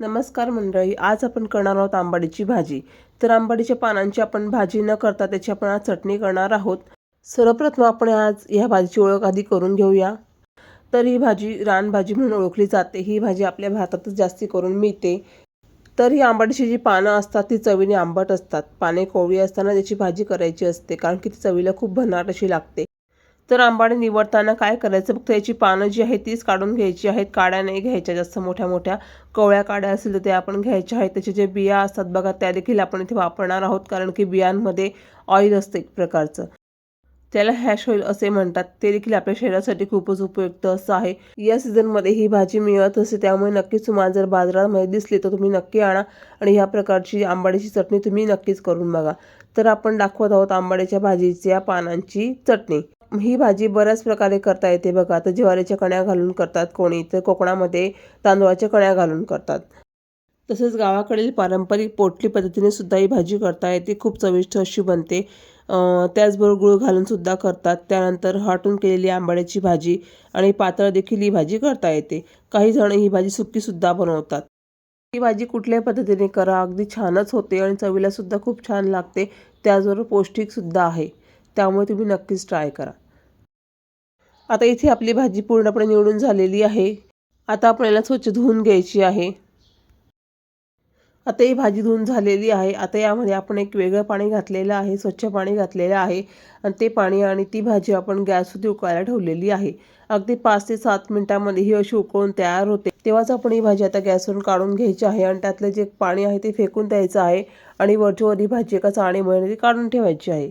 नमस्कार मंडळी आज आपण करणार आहोत आंबाडीची भाजी. तर आंबाडीच्या पानांची आपण भाजी न करता त्याची आपण आज चटणी करणार आहोत. सर्वप्रथम आपण आज ह्या भाजीची ओळख आधी करून घेऊया. तर ही भाजी रानभाजी म्हणून ओळखली जाते. ही भाजी आपल्या भारतातच जास्ती करून मिळते. तर ही आंबाडीची जी पानं असतात ती चवीने आंबट असतात. पाने कोवळी असताना त्याची भाजी करायची असते कारण की ती चवीला खूप भन्नाट अशी लागते. तर आंबाडे निवडताना काय करायचं? फक्त याची पानं जी आहेत तीच काढून घ्यायची आहेत. काड्या नाही घ्यायच्या. जास्त मोठ्या मोठ्या कवळ्या काड्या असतील तर त्या आपण घ्यायच्या आहेत. त्याचे जे बिया असतात बघा त्या देखील आपण इथे वापरणार आहोत. कारण की बियांमध्ये ऑइल असतं एक प्रकारचं. त्याला हॅश ऑइल असे म्हणतात. ते देखील आपल्या शरीरासाठी खूपच उपयुक्त असं आहे. या सीझनमध्ये ही भाजी मिळत असते. त्यामुळे नक्कीच तुम्हाला जर बाजारामध्ये दिसली तर तुम्ही नक्की आणा आणि ह्या प्रकारची आंबाडीची चटणी तुम्ही नक्कीच करून बघा. तर आपण दाखवत आहोत आंबाड्याच्या भाजीच्या पानांची चटणी. ही भाजी बऱ्याच प्रकारे करता येते बघा. तर ज्वारीच्या कण्या घालून करतात कोणी तर कोकणामध्ये तांदूळाच्या कण्या घालून करतात. तसेच गावाकडील पारंपरिक पोटली पद्धतीने सुद्धा ही भाजी करता येते खूप चविष्ट अशी बनते. त्याचबरोबर गुळ घालून सुद्धा करतात. त्यानंतर हाटून केलेली आंबाड्याची भाजी आणि पातळ देखील ही भाजी करता येते. काही जण ही भाजी सुकीसुद्धा बनवतात. ही भाजी कुठल्याही पद्धतीने करा अगदी छानच होते आणि चवीला सुद्धा खूप छान लागते. त्याचबरोबर पौष्टिकसुद्धा आहे. त्यामुळे तुम्ही नक्कीच ट्राय करा. आता इथे आपली भाजी पूर्णपणे निवडून झालेली आहे. आता आपण याला स्वच्छ धुवून घ्यायची आहे. आता ही भाजी धुवून झालेली आहे. आता यामध्ये आपण एक वेगळं पाणी घातलेलं आहे स्वच्छ पाणी घातलेलं आहे. आणि ते पाणी आणि ती भाजी आपण गॅसवरती उकळायला ठेवलेली आहे. अगदी पाच ते सात मिनिटांमध्ये ही अशी उकळून तयार होते. तेव्हाच आपण ही भाजी आता गॅसवरून काढून घ्यायची आहे आणि त्यातलं जे पाणी आहे ते फेकून द्यायचं आहे आणि वरची ही भाजी एका चाळणीमध्ये काढून ठेवायची आहे.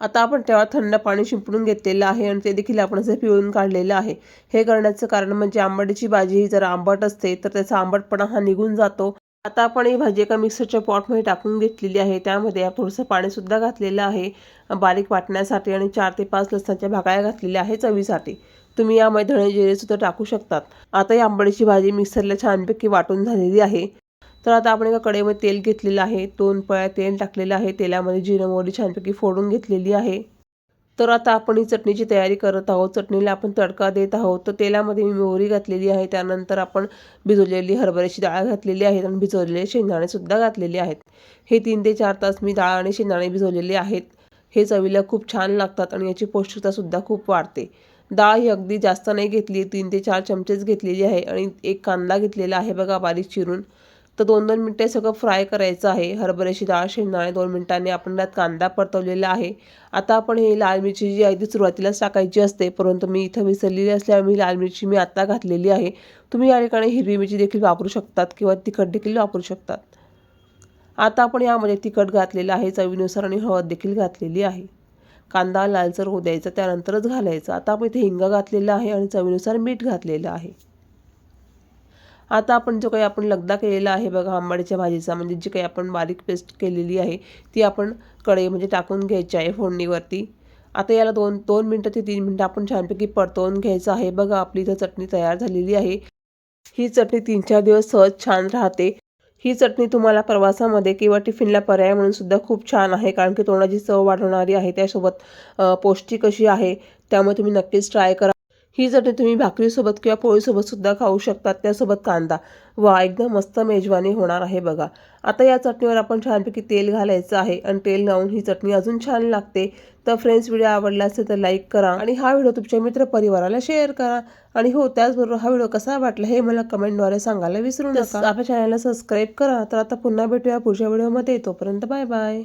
आता आपण तेव्हा थंड पाणी शिंपडून घेतलेलं आहे आणि ते देखील आपण असं पिळून काढलेलं आहे. हे करण्याचं कारण म्हणजे आंबाडीची भाजी ही जर आंबट असते तर त्याचा आंबटपणा हा निघून जातो. आता आपण ही भाजी एका मिक्सरच्या पॉटमध्ये टाकून घेतलेली आहे. त्यामध्ये थोडंसं पाणीसुद्धा घातलेलं आहे. बारीक वाटण्यासाठी आणि चार ते पाच लसणाच्या भागाया घातलेल्या आहे चवीसाठी. तुम्ही यामध्ये धणे जिरेसुद्धा टाकू शकतात. आता ही आंबाडीची भाजी मिक्सरला छानपैकी वाटून झालेली आहे. तर आता आपण एका कडेमध्ये तेल घेतलेलं आहे. दोन पळ्या तेल टाकलेलं आहे. तेलामध्ये जिरं मोहरी छानपैकी फोडून घेतलेली आहे. तर आता आपण ही चटणीची तयारी करत आहोत. चटणीला आपण तडका देत आहोत. तर तेलामध्ये मी मोहरी घातलेली आहे. त्यानंतर आपण भिजवलेली हरभऱ्याची डाळ घातलेली आहे आणि भिजवलेले शेंगदाणेसुद्धा घातलेले आहेत. हे तीन ते चार तास मी डाळ आणि शेंगदाणे भिजवलेले आहेत. हे चवीला खूप छान लागतात आणि याची पौष्टिकतासुद्धा खूप वाढते. डाळ ही अगदी जास्त नाही घेतली. तीन ते चार चमचेच घेतलेली आहे आणि एक कांदा घेतलेला आहे. बघा बारीक चिरून. तर दोन दोन मिनटे सगळं फ्राय करायचं आहे. हरभऱ्याची डाळ शेंगदाणे दोन मिनटांनी आपण त्यात कांदा परतवलेला आहे. आता आपण ही लाल मिरची जी आहे ती सुरुवातीलाच टाकायची असते परंतु मी इथं विसरलेली असल्यामुळे ही लाल मिरची मी आत्ता घातलेली आहे. तुम्ही या ठिकाणी हिरवी मिरची देखील वापरू शकतात किंवा तिखट देखील वापरू शकतात. आता आपण यामध्ये तिखट घातलेलं आहे चवीनुसार आणि हळद देखील घातलेली आहे. कांदा लालसर होऊ द्यायचा त्यानंतरच घालायचा. आता आपण इथे हिंग घातलेलं आहे आणि चवीनुसार मीठ घातलेलं आहे. आता आपण जो काही आपण लगदा केलेला आहे बघा आंबाडीच्या भाजीचा म्हणजे जी काही आपण बारीक पेस्ट केलेली आहे ती आपण कढईमध्ये म्हणजे टाकून घ्यायची आहे फोडणीवरती. आता याला दोन दोन मिनटं ते तीन मिनटं आपण छानपैकी परतवून घ्यायचं आहे. बघा आपली इथं चटणी तयार झालेली आहे. ही चटणी तीन चार दिवस सहज छान राहते. ही चटणी तुम्हाला प्रवासामध्ये किंवा टिफिनला पर्याय म्हणून सुद्धा खूप छान आहे कारण की तोंडाची चव वाढवणारी आहे. त्यासोबत पौष्टिक अशी आहे. त्यामुळे तुम्ही नक्कीच ट्राय करा. ही चटणी तुम्ही भाकरीसोबत किंवा पोळीसोबत सुद्धा खाऊ शकतात त्यासोबत कांदा. वा एकदम मस्त मेजवानी होणार आहे बघा. आता या चटणीवर आपण छानपैकी तेल घालायचं आहे आणि तेल लावून ही चटणी अजून छान लागते. तर फ्रेंड्स व्हिडिओ आवडला असेल तर लाईक करा आणि हा व्हिडिओ तुमच्या मित्रपरिवाराला शेअर करा. आणि हो त्याचबरोबर हा व्हिडिओ कसा वाटला हे मला कमेंटद्वारे सांगायला विसरू नका. आपल्या चॅनलला सबस्क्राईब करा. तर आता पुन्हा भेटूया पुढच्या व्हिडिओमध्ये तोपर्यंत बाय बाय